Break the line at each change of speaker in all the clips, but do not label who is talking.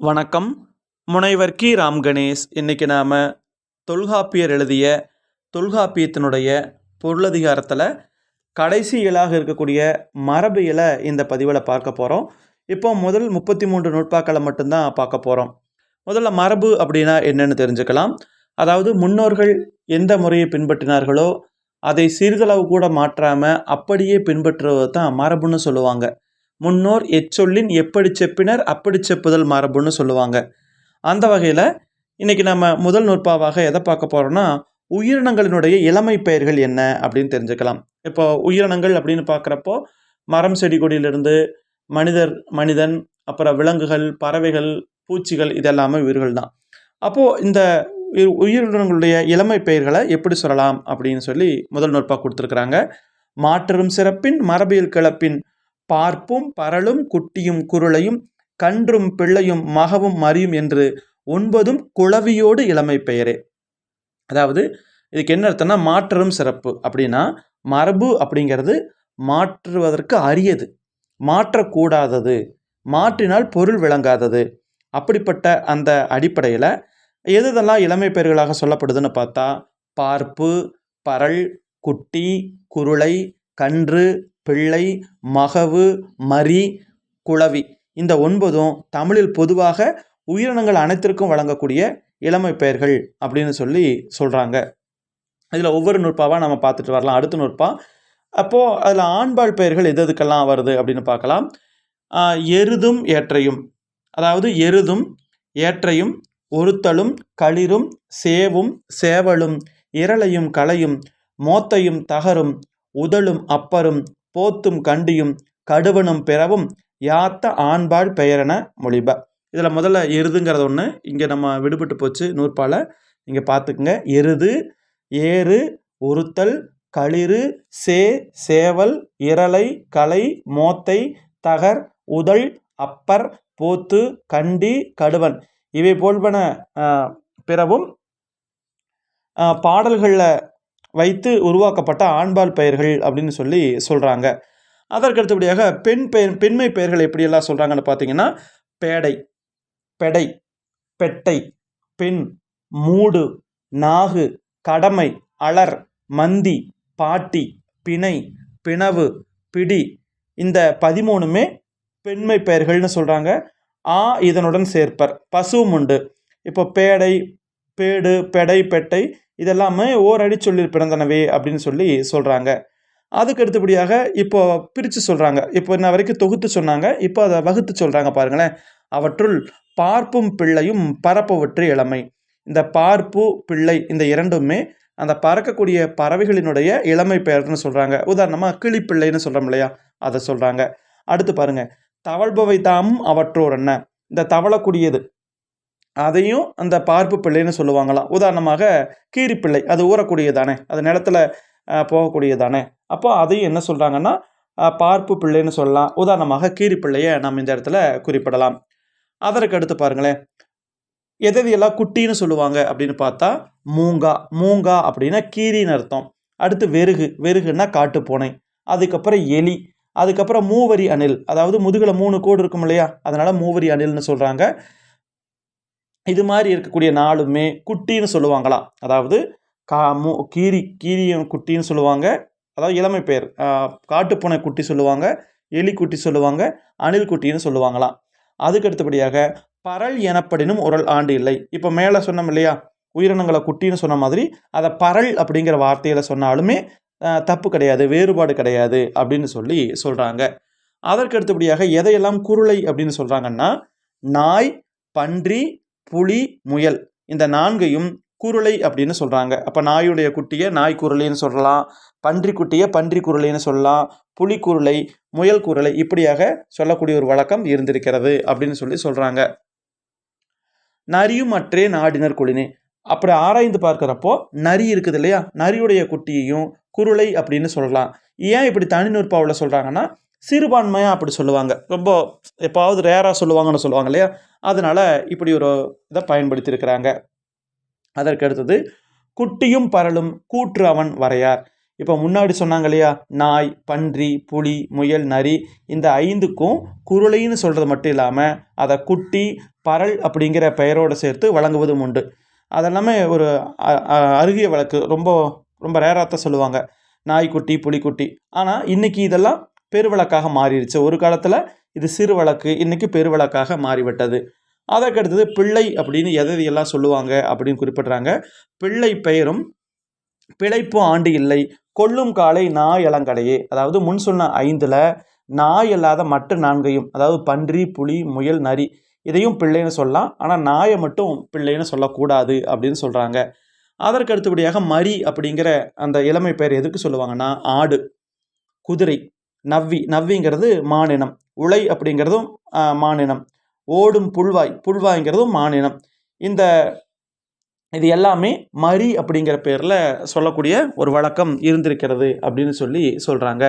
வணக்கம். முனைவர் கி. ராம் கணேஷ். இன்றைக்கி நாம் தொல்காப்பியர் எழுதிய தொல்காப்பியத்தினுடைய பொருளதிகாரத்தில் கடைசி இயலாக இருக்கக்கூடிய மரபியலை இந்த பதிவில் பார்க்க போகிறோம் இப்போ முதல் முப்பத்தி மூன்று நூற்பாக்களை மட்டும்தான் பார்க்க போகிறோம் முதல்ல மரபு அப்படின்னா என்னென்னு தெரிஞ்சுக்கலாம். அதாவது முன்னோர்கள் எந்த முறையை பின்பற்றினார்களோ அதை சிறிதளவு கூட மாற்றாமல் அப்படியே பின்பற்றுவது தான் மரபுன்னு சொல்லுவாங்க. முன்னோர் எச்சொல்லின் எப்படி செப்பினர் அப்படி செப்புதல் மரபுன்னு சொல்லுவாங்க. அந்த வகையில் இன்றைக்கி நம்ம முதல் நூற்பாவாக எதை பார்க்க போகிறோன்னா உயிரினங்களினுடைய இளமை பெயர்கள் என்ன அப்படின்னு தெரிஞ்சுக்கலாம். இப்போ உயிரினங்கள் அப்படின்னு பார்க்குறப்போ மரம் செடி கொடியிலிருந்து மனிதர் மனிதன் அப்புறம் விலங்குகள் பறவைகள் பூச்சிகள் இதெல்லாமே உயிர்கள் தான். அப்போது இந்த உயிர்- உயிரினங்களுடைய இளமை பெயர்களை எப்படி சொல்லலாம் அப்படின்னு சொல்லி முதல் நூற்பாக கொடுத்துருக்குறாங்க. மாற்றரும் சிறப்பின் மரபியல் கிளப்பின் பார்ப்பும் பரலும் குட்டியும் குருளையும் கன்றும் பிள்ளையும் மகவும் மறியும் என்று ஒன்பதும் குளவியோடு இளமை பெயரே. அதாவது இதுக்கு என்ன அர்த்தம்னா மாற்றரும் சிறப்பு. அப்படின்னா மரபு அப்படிங்கிறது மாற்றுவதற்கு அரியது. மாற்றக்கூடாதது. மாற்றினால் பொருள் விளங்காதது. அப்படிப்பட்ட அந்த அடிப்படையில் எது எதெல்லாம் இளமை பெயர்களாக சொல்லப்படுதுன்னு பார்த்தா பார்ப்பு பரல் குட்டி குருளை கன்று பிள்ளை மகவு மரி குளவி இந்த ஒன்பதும் தமிழில் பொதுவாக உயிரினங்கள் அனைத்திற்கும் வழங்கக்கூடிய இளமை பெயர்கள் அப்படின்னு சொல்லி சொல்கிறாங்க இதில் ஒவ்வொரு நுட்பாவாக நம்ம பார்த்துட்டு வரலாம். அடுத்த நுட்பா அப்போது அதில் ஆண்பால் பெயர்கள் எது எதுக்கெல்லாம் வருது அப்படின்னு பார்க்கலாம். எருதும் ஏற்றையும். அதாவது எருதும் ஏற்றையும் ஒருத்தலும் களிரும் சேவும் சேவலும் இரளையும் களையும் மோத்தையும் தகரும் உதலும் அப்பரும் போத்தும் கண்டியும் கடுவனும் பிறவும் யாத்த ஆண்பால் பெயரென மொழிப. இதில் முதல்ல எருதுங்கிறது ஒன்று இங்கே நம்ம விடுபட்டு போச்சு நூற்பால. இங்கே பார்த்துக்குங்க எருது ஏறு உறுத்தல் களிறு சே சேவல் இரலை கலை மோத்தை தகர் உதல் அப்பர் போத்து கண்டி கடுவன். இவை போல்வன பிறவும் பாடல்களில் வைத்து உருவாக்கப்பட்ட ஆண்பால் பெயர்கள் அப்படின்னு சொல்லி சொல்கிறாங்க அதற்கு அடுத்தபடியாக பெண் பெயர் பெண்மை பெயர்கள் எப்படியெல்லாம் சொல்கிறாங்கன்னு பார்த்தீங்கன்னா பேடை பெடை பெட்டை பெண் மூடு நாகு கடமை அலர் மந்தி பாட்டி பிணை பிணவு பிடி. இந்த பதிமூணுமே பெண்மை பெயர்கள்னு சொல்கிறாங்க ஆ இதனுடன் சேர்ப்பர். பசுவும் உண்டு. இப்போ பேடை பேடு பெடை பெட்டை இதெல்லாமே ஓரடி சொல்லில் பிறந்தனவே அப்படின்னு சொல்லி சொல்கிறாங்க அதுக்கு அடுத்தபடியாக இப்போ பிரித்து சொல்கிறாங்க இப்போ இன்ன வரைக்கும் தொகுத்து சொன்னாங்க. இப்போ அதை வகுத்து சொல்கிறாங்க பாருங்களேன். அவற்றுள் பார்ப்பும் பிள்ளையும் பரப்பவற்று இளமை. இந்த பார்ப்பு பிள்ளை இந்த இரண்டுமே அந்த பறக்கக்கூடிய பறவைகளினுடைய இளமை பெயர்னு சொல்கிறாங்க உதாரணமாக கிளிப்பிள்ளைன்னு சொல்கிறோம் இல்லையா? அதை சொல்கிறாங்க அடுத்து பாருங்கள் தவழ்பவை தாமும் அவற்றோர் என்ன இந்த தவளக்கூடியது அதையும் அந்த பார்ப்பு பிள்ளைன்னு சொல்லுவாங்களாம். உதாரணமாக கீரிப்பிள்ளை அது ஊறக்கூடியதானே? அது நிலத்துல போகக்கூடியதானே? அப்போ அதையும் என்ன சொல்கிறாங்கன்னா பார்ப்பு பிள்ளைன்னு சொல்லலாம். உதாரணமாக கீரிப்பிள்ளையை நம்ம இந்த இடத்துல குறிப்பிடலாம். அதற்கு அடுத்து பாருங்களேன். எதவியெல்லாம் குட்டின்னு சொல்லுவாங்க அப்படின்னு பார்த்தா மூங்கா மூங்கா அப்படின்னா கீரின்னு அர்த்தம். அடுத்து வெறுகு வெறுகுன்னா காட்டுப்பூனை. அதுக்கப்புறம் எலி அதுக்கப்புறம் மூவரி அணில். அதாவது முதுகில் மூணு கோடு இருக்கும் இல்லையா? அதனால் மூவரி அணில்னு சொல்கிறாங்க இது மாதிரி இருக்கக்கூடிய நாளுமே குட்டின்னு சொல்லுவாங்களாம் அதாவது கா மூ கீரி கீரியும் குட்டின்னு சொல்லுவாங்க. அதாவது இளமை பெயர் காட்டுப்பூனை குட்டி சொல்லுவாங்க எலி குட்டி சொல்லுவாங்க அணில் குட்டின்னு சொல்லுவாங்களாம் அதுக்கு அடுத்தபடியாக பரல் எனப்படினும் உரல் ஆண்டு இல்லை. இப்போ மேலே சொன்னோம் இல்லையா? உயிரினங்களை குட்டின்னு சொன்ன மாதிரி அதை பரல் அப்படிங்கிற வார்த்தையில் சொன்னாலுமே தப்பு கிடையாது வேறுபாடு கிடையாது அப்படின்னு சொல்லி சொல்கிறாங்க அதற்கு அடுத்தபடியாக எதையெல்லாம் குருளை அப்படின்னு சொல்கிறாங்கன்னா நாய் பன்றி புலி முயல். இந்த நான்கையும் குருளை அப்படின்னு சொல்கிறாங்க அப்போ நாயுடைய குட்டியை நாய் குருளைன்னு சொல்லலாம் பன்றி குட்டியை பன்றி குருளைன்னு சொல்லலாம் புலி குருளை முயல் குருளை இப்படியாக சொல்லக்கூடிய ஒரு வழக்கம் இருந்திருக்கிறது அப்படின்னு சொல்லி சொல்கிறாங்க நரியும் அற்றே நாடினர் குளினே அப்படி ஆராய்ந்து பார்க்குறப்போ நரி இருக்குது இல்லையா? நரியுடைய குட்டியையும் குருளை அப்படின்னு சொல்லலாம். ஏன் இப்படி தனி நூற்பாவில் சொல்கிறாங்கன்னா சிறுபான்மையாக அப்படி சொல்லுவாங்க. ரொம்ப எப்பாவது ரேராக சொல்லுவாங்கன்னு சொல்லுவாங்க இல்லையா? அதனால் இப்படி ஒரு இதை பயன்படுத்தியிருக்கிறாங்க. அதற்கு அடுத்தது குட்டியும் பரலும் கூற்று அவன் வரையார். இப்போ முன்னாடி சொன்னாங்க இல்லையா? நாய் பன்றி புலி முயல் நரி இந்த ஐந்துக்கும் குருளைன்னு சொல்கிறது மட்டும் இல்லாமல் அதை குட்டி பரல் அப்படிங்கிற பெயரோடு சேர்த்து வழங்குவதும் உண்டு. அதெல்லாமே ஒரு அ- அருகிய வழக்கு. ரொம்ப ரொம்ப ரேராக தான் சொல்லுவாங்க நாய்க்குட்டி புலிக்குட்டி ஆனால் இன்னைக்கு இதெல்லாம் பெருவழக்காக மாறிடுச்சு ஒரு காலத்தில் இது சிறு வழக்கு இன்றைக்கி பெருவழக்காக மாறிவிட்டது. அதற்கு அடுத்தது பிள்ளை அப்படின்னு எதை எல்லாம் சொல்லுவாங்க அப்படின்னு குறிப்பிட்றாங்க. பிள்ளை பெயரும் பிழைப்பு ஆண்டு இல்லை. கொல்லும் காலை நாய் இளங்கடையே அதாவது முன் சொன்ன ஐந்தில் நாய் இல்லாத மற்ற நான்கையும் அதாவது பன்றி புலி முயல் நரி இதையும் பிள்ளைன்னு சொல்லலாம். ஆனால் நாயை மட்டும் பிள்ளைன்னு சொல்லக்கூடாது அப்படின்னு சொல்கிறாங்க அதற்கு அடுத்தபடியாக மரி அப்படிங்கிற அந்த இளமை பெயர் எதுக்கு சொல்லுவாங்கன்னா ஆடு குதிரை. நவ்வி நவ்விங்கிறது மானினம் உலை அப்படிங்கிறதும் மானினம் ஓடும் புல்வாய் புல்வாய்ங்கிறதும் மானினம் இந்த இது எல்லாமே மரி அப்படிங்கிற பேரில் சொல்லக்கூடிய ஒரு வழக்கம் இருந்திருக்கிறது அப்படின்னு சொல்லி சொல்கிறாங்க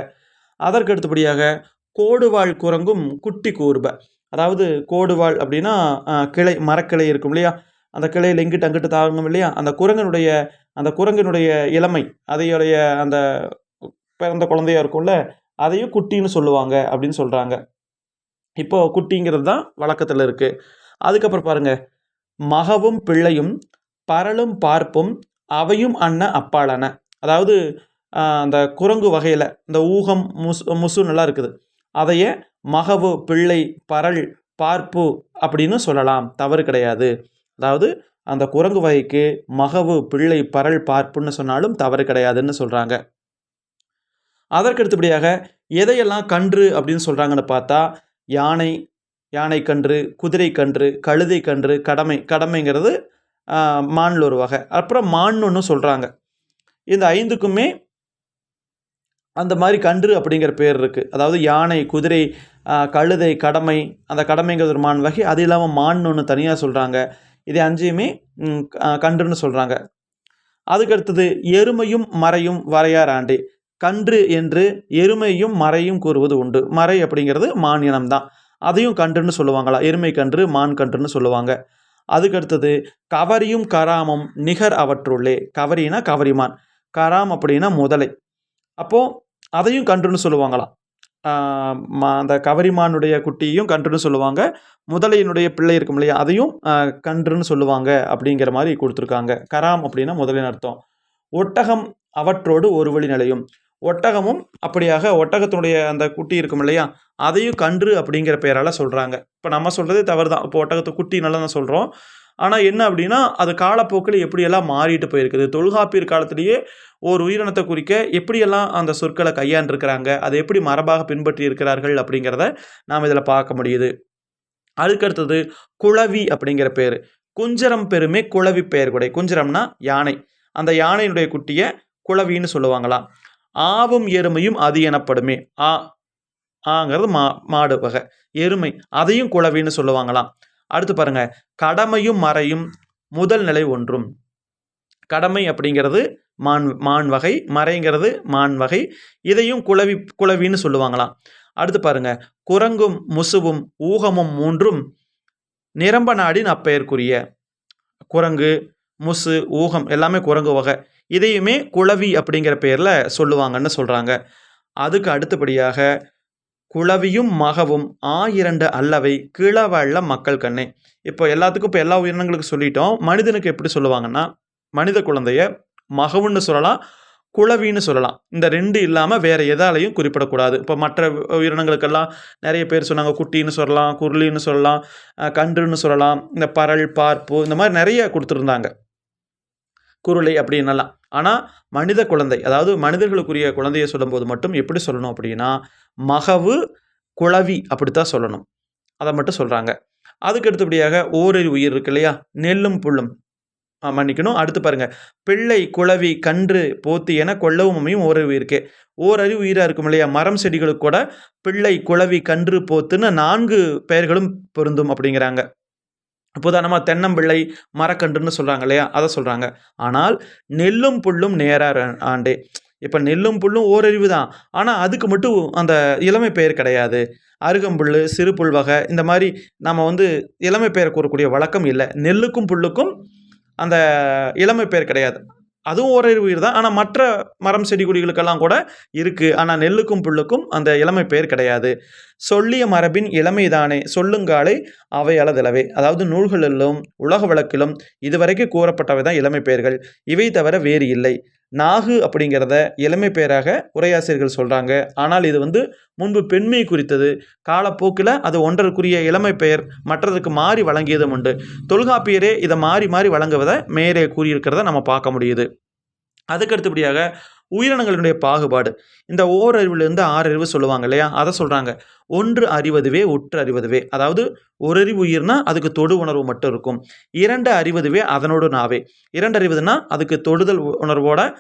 அதற்கு அடுத்தபடியாக கோடுவாள் குரங்கும் குட்டி கூர்ப. அதாவது கோடுவாள் அப்படின்னா கிளை மரக்கிளை இருக்கும் இல்லையா? அந்த கிளையில் எங்கிட்டு அங்கிட்டு தாங்கும் இல்லையா? அந்த குரங்கனுடைய அந்த குரங்கனுடைய இளமை அதையுடைய அந்த பிறந்த குழந்தையாக இருக்கும்ல அதையும் குட்டின்னு சொல்லுவாங்க அப்படின்னு சொல்கிறாங்க இப்போ குட்டிங்கிறது தான் வழக்கத்தில் இருக்குது அதுக்கப்புறம் பாருங்க. மகவும் பிள்ளையும் பரலும் பார்ப்பும் அவையும் அன்ன அப்பாளன அதாவது அந்த குரங்கு வகையில் இந்த ஊகம் முசு முசு நல்லா இருக்குது. அதையே மகவு பிள்ளை பரல் பார்ப்பு அப்படின்னு சொல்லலாம். தவறு கிடையாது. அதாவது அந்த குரங்கு வகைக்கு மகவு பிள்ளை பரல் பார்ப்புன்னு சொன்னாலும் தவறு கிடையாதுன்னு சொல்கிறாங்க அதற்கு அடுத்தபடியாக எதையெல்லாம் கன்று அப்படின்னு சொல்கிறாங்கன்னு பார்த்தா யானை யானை கன்று குதிரை கன்று கழுதை கன்று கடமை கடமைங்கிறது மானில் மான்ல ஒரு வகை. அப்புறம் மான் ஒன்று சொல்கிறாங்க இந்த ஐந்துக்குமே அந்த மாதிரி கன்று அப்படிங்கிற பேர் இருக்குது அதாவது யானை குதிரை கழுதை கடமை அந்த கடமைங்கிறது ஒரு மான் வகை. அது இல்லாமல் மான்னு ஒன்று தனியாக சொல்கிறாங்க இது அஞ்சையுமே கன்றுன்னு சொல்கிறாங்க அதுக்கு அடுத்தது எருமையும் மறையும் வரையார் ஆண்டே. கன்று என்று எருமையும் மறையும் கூறுவது உண்டு. மறை அப்படிங்கிறது மான் இனம்தான் அதையும் கன்றுன்னு சொல்லுவாங்களா? எருமை கன்று மான் கன்றுன்னு சொல்லுவாங்க. அதுக்கு அடுத்தது கவரியும் கராமும் நிகர் அவற்றுள்ளே. கவரினா கவரிமான். கராம் அப்படின்னா முதலை. அப்போது அதையும் கன்றுன்னு சொல்லுவாங்களாம் மா- அந்த கவரிமானுடைய குட்டியும் கன்றுன்னு சொல்லுவாங்க. முதலையினுடைய பிள்ளை இருக்கும் இல்லையா? அதையும் கன்றுன்னு சொல்லுவாங்க அப்படிங்கிற மாதிரி கொடுத்துருக்காங்க. கராம் அப்படின்னா முதலின் அர்த்தம். ஒட்டகம் அவற்றோடு ஒரு வழி நிலையும். ஒட்டகமும் அப்படியாக ஒட்டகத்தினுடைய அந்த குட்டி இருக்கும் இல்லையா? அதையும் கன்று அப்படிங்கிற பெயரால் சொல்கிறாங்க இப்போ நம்ம சொல்கிறதே தவறு தான் இப்போ ஒட்டகத்தை குட்டி நல்லா தான் சொல்கிறோம் ஆனால் என்ன அப்படின்னா அது காலப்போக்கில் எப்படியெல்லாம் மாறிட்டு போயிருக்குது? தொல்காப்பியர் காலத்திலேயே ஒரு உயிரினத்தை குறிக்க எப்படியெல்லாம் அந்த சொற்களை கையாண்டிருக்கிறாங்க? அதை எப்படி மரபாக பின்பற்றி இருக்கிறார்கள் அப்படிங்கிறத நாம் இதில் பார்க்க முடியுது. அதுக்கடுத்தது குளவி அப்படிங்கிற பேர். குஞ்சரம் பெருமை குளவி பெயர் கூட. குஞ்சரம்னா யானை. அந்த யானையினுடைய குட்டியை குளவின்னு சொல்லுவாங்களாம். ஆவும் எருமையும் அது எனப்படுமே. ஆ ஆங்கிறது மா மாடு வகை. எருமை அதையும் குளவின்னு சொல்லுவாங்களாம். அடுத்து பாருங்க. கடமையும் மறையும் முதல் நிலை ஒன்றும். கடமை அப்படிங்கிறது மான் மான் வகை மறைங்கிறது மான் வகை. இதையும் குளவி குளவின்னு சொல்லுவாங்களாம். அடுத்து பாருங்க. குரங்கும் முசுவும் ஊகமும் மூன்றும் நிரம்ப நாடின் அப்பெயர்க்குரிய குரங்கு முசு ஊகம் எல்லாமே குரங்கு வகை. இதையுமே குளவி அப்படிங்கிற பேரில் சொல்லுவாங்கன்னு சொல்கிறாங்க அதுக்கு அடுத்தபடியாக குளவியும் மகவும் ஆயிரண்டு அல்லவை கிளவள்ள மக்கள் கண்ணே. இப்போ எல்லாத்துக்கும் இப்போ எல்லா உயிரினங்களுக்கு சொல்லிட்டோம். மனிதனுக்கு எப்படி சொல்லுவாங்கன்னா மனித குழந்தைய மகவுன்னு சொல்லலாம் குளவின்னு சொல்லலாம். இந்த ரெண்டு இல்லாமல் வேறு எதாலையும் குறிப்பிடக்கூடாது. இப்போ மற்ற உயிரினங்களுக்கெல்லாம் நிறைய பேர் சொன்னாங்க குட்டின்னு சொல்லலாம் குருளின்னு சொல்லலாம் கன்றுன்னு சொல்லலாம் இந்த பரல் பார்ப்பு இந்த மாதிரி நிறைய கொடுத்துருந்தாங்க. குருளை அப்படின்னலாம் ஆனால் மனித குழந்தை அதாவது மனிதர்களுக்குரிய குழந்தையை சொல்லும்போது மட்டும் எப்படி சொல்லணும் அப்படின்னா மகவு குளவி அப்படித்தான் சொல்லணும். அதை மட்டும் சொல்கிறாங்க அதுக்கு அடுத்தபடியாக ஓரிரு உயிர் இருக்கு இல்லையா? நெல்லும் புல்லும். மன்னிக்கணும். அடுத்து பாருங்க. பிள்ளை குளவி கன்று போத்து என கொள்ளவும் அமையும் ஓரறிவு இருக்கே. ஓரறிவு உயிராக இருக்கும் இல்லையா? மரம் செடிகளுக்கு கூட பிள்ளை குளவி கன்று போத்துன்னு நான்கு பெயர்களும் பொருந்தும் அப்படிங்கிறாங்க. உதாரணமாக தென்னம்பிள்ளை மரக்கன்றுன்னு சொல்கிறாங்க இல்லையா? அதை சொல்கிறாங்க ஆனால் நெல்லும் புல்லும் நேரார் ஆண்டே. இப்போ நெல்லும் புல்லும் ஓரறிவு தான். ஆனால் அதுக்கு மட்டும் அந்த இளமை பெயர் கிடையாது. அருகம்புல் சிறு புல் வகை இந்த மாதிரி நம்ம வந்து இளமை பெயர் கூறக்கூடிய வழக்கம் இல்லை. நெல்லுக்கும் புல்லுக்கும் அந்த இளமை பெயர் கிடையாது. அதுவும் ஓரறிவு உயிர் தான் ஆனால் மற்ற மரம் செடி கொடிகளுக்கெல்லாம் கூட இருக்குது ஆனால் நெல்லுக்கும் புல்லுக்கும் அந்த இளமை பெயர் கிடையாது. சொல்லிய மரபின் இளமைதானே சொல்லுங்காலை அவை அளதளவே அதாவது நூல்களிலும் உலக வழக்கிலும் இதுவரைக்கும் கூறப்பட்டவை தான் இளமை பெயர்கள் இவை தவிர வேறு இல்லை. நாகு அப்படிங்கிறத இளமை பெயராக உரையாசிரியர்கள் சொல்கிறாங்க ஆனால் இது வந்து முன்பு பெண்மை குறித்தது. காலப்போக்கில் அது ஒன்றற்குரிய இளமை பெயர் மற்றதற்கு மாறி வழங்கியதும் உண்டு. தொல்காப்பியரே இதை மாறி மாறி வழங்குவதை மேலே கூறியிருக்கிறத நம்ம பார்க்க முடியுது. அதுக்கு அடுத்தபடியாக உயிரினங்களினுடைய பாகுபாடு. இந்த ஓரறிவுலேருந்து ஆறறிவு சொல்லுவாங்க இல்லையா? அதை சொல்கிறாங்க ஒன்று அறிவதுவே ஒற்று அறிவதுவே. அதாவது ஒரு அறிவு உயிர்னா அதுக்கு தொடு உணர்வு மட்டும் இருக்கும். இரண்டு அறிவதுவே அதனோடு நாவே. இரண்டு அறிவதுனா அதுக்கு தொடுதல் உணர்வோட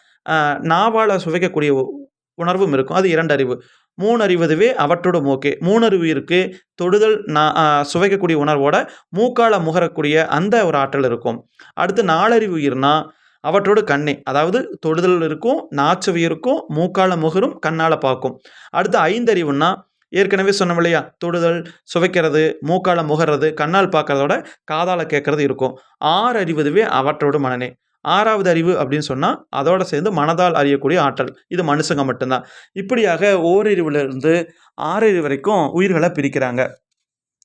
நாவால் சுவைக்கக்கூடிய உணர்வும் இருக்கும். அது இரண்டு அறிவு. மூணு அறிவதுவே அவற்றோட மூக்கே. மூணு அறிவு இருக்குது தொடுதல் நா- சுவைக்கக்கூடிய உணர்வோட மூக்கால முகரக்கூடிய அந்த ஒரு ஆற்றல் இருக்கும். அடுத்து நாலறிவு உயிர்னா அவற்றோடு கண்ணே அதாவது தொடுதல் இருக்கும் நாச்சுவை இருக்கும் மூக்கால முகரும் கண்ணால் பார்க்கும். அடுத்து ஐந்தறிவுன்னா ஏற்கனவே சொன்னோம் இல்லையா தொடுதல் சுவைக்கிறது மூக்கால முகர்றது கண்ணால் பார்க்கறதோட காதால் கேட்கறது இருக்கும். ஆறு அறிவதுவே அவற்றோடு மனநே. ஆறாவது அறிவு அப்படின்னு சொன்னால் அதோட சேர்ந்து மனதால் அறியக்கூடிய ஆற்றல். இது மனுஷங்க மட்டும்தான். இப்படியாக ஓரறிவிலிருந்து ஆறறிவு வரைக்கும் உயிர்களை பிரிக்கிறாங்க.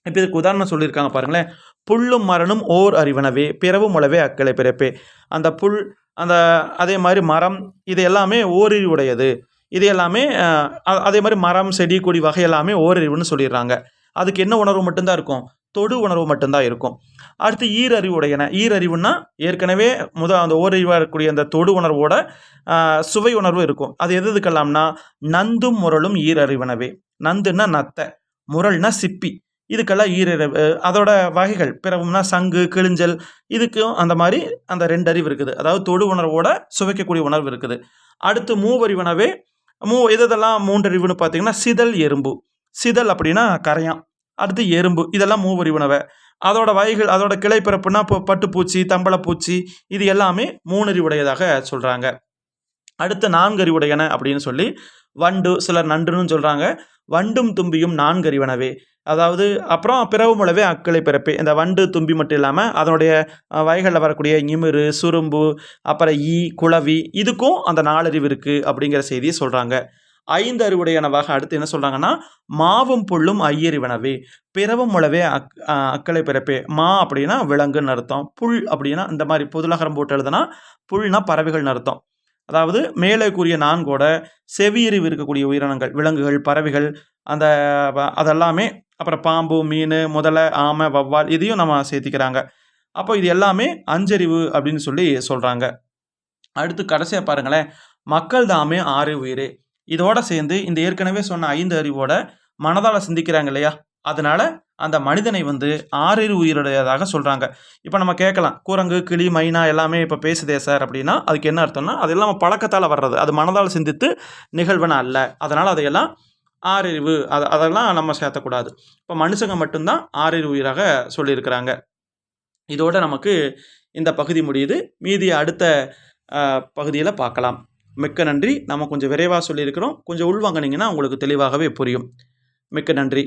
இப்போ இதுக்கு உதாரணம் சொல்லியிருக்காங்க பாருங்களேன். புல்லும் மரணும் ஓர் அறிவனவே பிறவும் உளவே அக்களை பிறப்பே. அந்த புல் அந்த அதே மாதிரி மரம் இது எல்லாமே ஓரறிவுடையது இது எல்லாமே அதே மாதிரி மரம் செடி கொடி வகை எல்லாமே ஓரறிவுன்னு சொல்லிடுறாங்க. அதுக்கு என்ன உணர்வு மட்டும்தான் இருக்கும்? தொடு உணர்வு மட்டும்தான் இருக்கும். அடுத்து ஈரறிவுடையன. ஈரறிவுன்னா ஏற்கனவே முத அந்த ஓரறிவாக இருக்கக்கூடிய அந்த தொடு உணர்வோட சுவை உணர்வு இருக்கும். அது எது எதுக்கெல்லாம்னா நந்தும் முரளும் ஈரறிவனவே. நந்துன்னா நத்தை முரள்னா சிப்பி. இதுக்கெல்லாம் ஈரறிவு அதோட வகைகள் பிறவும்னா சங்கு கிழிஞ்சல் இதுக்கும் அந்த மாதிரி அந்த ரெண்டு அறிவு இருக்குது. அதாவது தொடு உணர்வோட சுவைக்கக்கூடிய உணர்வு இருக்குது. அடுத்து மூவறிவனவே மூ இதெல்லாம் மூன்றறிவுன்னு பார்த்தீங்கன்னா சிதல் எறும்பு. சிதல் அப்படின்னா கரையான். அடுத்து எறும்பு இதெல்லாம் மூவறிவுணவை அதோட வகைகள் அதோட கிளை பிறப்புனா இப்போ பட்டுப்பூச்சி தம்பளப்பூச்சி இது எல்லாமே மூணறிவுடையதாக சொல்கிறாங்க அடுத்து நான்கறிவுடையன அப்படின்னு சொல்லி வண்டு சிலர் நன்றுன்னு சொல்கிறாங்க வண்டும் தும்பியும் நான்கறிவனவே. அதாவது அப்புறம் பிறவுமுளவே அக்களை பிறப்பு. இந்த வண்டு தும்பி மட்டும் இல்லாமல் அதனுடைய வயகளில் வகைகளில் வரக்கூடிய இமிரு சுரும்பு அப்புறம் ஈ குளவி இதுக்கும் அந்த நாளறிவு இருக்குது அப்படிங்கிற செய்தியை சொல்கிறாங்க ஐந்து அறிவுடையனவாக அடுத்து என்ன சொல்கிறாங்கன்னா மாவும் புல்லும் ஐயறிவனவே. பிறவும் உளவே அக் அக்களை பிறப்பே. மா அப்படின்னா விலங்குன்னு அர்த்தம். புல் அப்படின்னா இந்த மாதிரி பொதுலகரம் போட்டு எழுதுனா புல்னா பறவைகள்னு அர்த்தம். அதாவது மேலே கூறிய நான்கோட செவியறிவு இருக்கக்கூடிய உயிரினங்கள் விலங்குகள் பறவைகள் அந்த வ- அதெல்லாமே அப்புறம் பாம்பு மீன் முதலை ஆமை வவ்வால் இதையும் நம்ம சேர்த்திக்கிறாங்க. அப்போ இது எல்லாமே அஞ்சறிவு அப்படின்னு சொல்லி சொல்கிறாங்க அடுத்து கடைசியாக பாருங்களேன். மக்கள் தாமே ஆறு உயிர். இதோட சேர்ந்து இந்த ஏற்கனவே சொன்ன ஐந்து அறிவோட மனதால் சிந்திக்கிறாங்க இல்லையா? அதனால அந்த மனிதனை வந்து ஆறு உயிருடையதாக சொல்கிறாங்க இப்போ நம்ம கேட்கலாம். குரங்கு கிளி மைனா எல்லாமே இப்போ பேசுதே சார் அப்படின்னா அதுக்கு என்ன அர்த்தம்னா அது எல்லாம் பழக்கத்தால் வர்றது. அது மனதால் சிந்தித்து நிகழ்வன அல்ல. அதனால் அதையெல்லாம் ஆறறிவு அது அதெல்லாம் நம்ம சேர்த்தக்கூடாது. இப்போ மனுஷங்க மட்டும்தான் ஆறறிவு உயிராக சொல்லியிருக்கிறாங்க. இதோட நமக்கு இந்த பகுதி முடியுது. மீதி அடுத்த பகுதியில் பார்க்கலாம். மிக்க நன்றி. நம்ம கொஞ்சம் விரைவாக சொல்லியிருக்கிறோம். கொஞ்சம் உள்வாங்கினீங்கன்னா உங்களுக்கு தெளிவாகவே புரியும். மிக்க நன்றி.